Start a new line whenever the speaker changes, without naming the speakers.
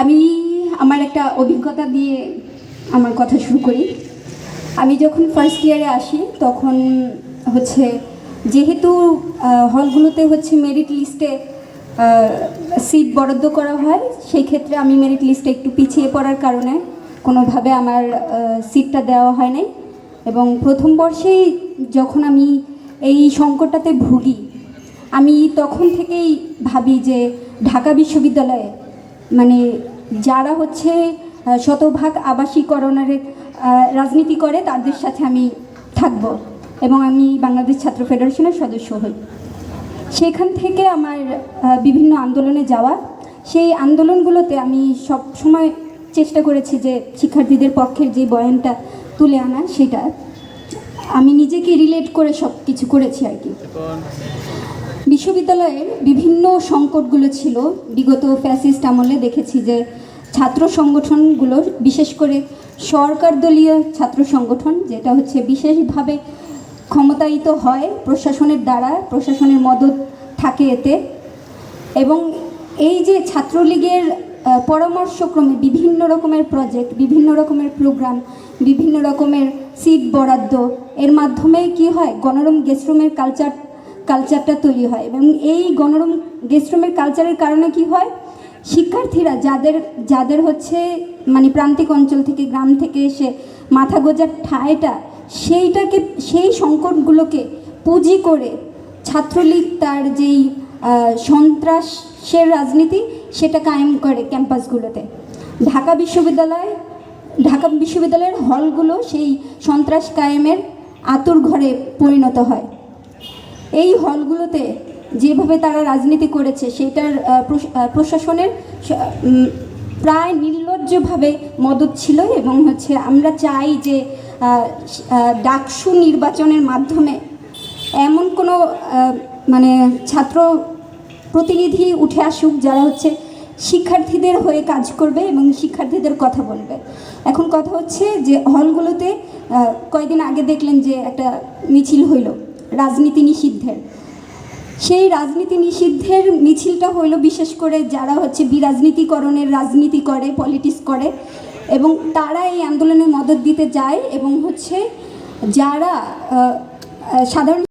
আমি আমার একটা অভিজ্ঞতা দিয়ে আমার কথা শুরু করি। আমি যখন ফার্স্ট ইয়ারে আসি, তখন হচ্ছে যেহেতু হলগুলোতে হচ্ছে মেরিট লিস্টে সিট বরাদ্দ করা হয়, সেই ক্ষেত্রে আমি মেরিট লিস্টে একটু পিছিয়ে পড়ার কারণে কোনোভাবে আমার সিটটা দেওয়া হয় নাই। এবং প্রথম বর্ষেই যখন আমি এই সংকটটাতে ভুগি, আমি তখন থেকেই ভাবি যে ঢাকা বিশ্ববিদ্যালয়ে মানে যারা হচ্ছে শতভাগ আবাসীকরণের রাজনীতি করে, তাদের সাথে আমি থাকব এবং আমি বাংলাদেশ ছাত্র ফেডারেশনের সদস্য হই। সেখান থেকে আমার বিভিন্ন আন্দোলনে যাওয়া। সেই আন্দোলনগুলোতে আমি সব সময় চেষ্টা করেছি যে শিক্ষার্থীদের পক্ষের যে বয়ানটা তুলে আনা, সেটা। আমি নিজেকে রিলেট করে সব কিছু করেছি আর কি। বিশ্ববিদ্যালয়ের বিভিন্ন সংকটগুলো ছিল। বিগত ফ্যাসিস্ট আমলে দেখেছি যে ছাত্র সংগঠনগুলো, বিশেষ করে সরকার দলীয় ছাত্র সংগঠন, যেটা হচ্ছে বিশেষভাবে ক্ষমতায়িত হয় প্রশাসনের দ্বারা, প্রশাসনের মদত থাকে এতে। এবং এই যে ছাত্রলীগের পরামর্শক্রমে বিভিন্ন রকমের প্রজেক্ট বিভিন্ন রকমের প্রোগ্রাম বিভিন্ন রকমের সিট বরাদ্দ, এর মাধ্যমে কি হয়? গণরম গেস্টরুমের কালচার কালচারটা তৈরি হয় এবং এই গণরম গেস্টরুমের কালচারের কারণে কি হয়? শিক্ষার্থীরা যাদের যাদের হচ্ছে মানে প্রান্তিক অঞ্চল থেকে, গ্রাম থেকে এসে মাথা গোজার ঠাঁইটা, সেইটাকে, সেই সংকটগুলোকে পুঁজি করে ছাত্রলীগ তার যেই সন্ত্রাসের রাজনীতি সেটা কায়েম করে ক্যাম্পাসগুলোতে। ঢাকা বিশ্ববিদ্যালয়, ঢাকা বিশ্ববিদ্যালয়ের হলগুলো সেই সন্ত্রাস কায়েমের আতুর ঘরে পরিণত হয়। এই হলগুলোতে যেভাবে তারা রাজনীতি করেছে, সেটার প্রশাসনের প্রায় নির্লজ্জভাবে মদত ছিল এবং হচ্ছে আমরা চাই যে ডাকসু নির্বাচনের মাধ্যমে এমন কোনো মানে ছাত্র প্রতিনিধি উঠে আসুক যারা হচ্ছে শিক্ষার্থীদের হয়ে কাজ করবে এবং শিক্ষার্থীদের কথা বলবে। এখন কথা হচ্ছে যে হলগুলোতে কয়েকদিন আগে দেখলেন যে একটা মিছিল হইল। রাজনীতি নিষিদ্ধের। সেই রাজনীতি নিষিদ্ধের মিছিলটা হইল বিশেষ করে যারা হচ্ছে বিরাজনীতিকরণের রাজনীতি করে পলিটিক্স করে, এবং তারা এই আন্দোলনে মদত দিতে যায় এবং হচ্ছে যারা সাধারণ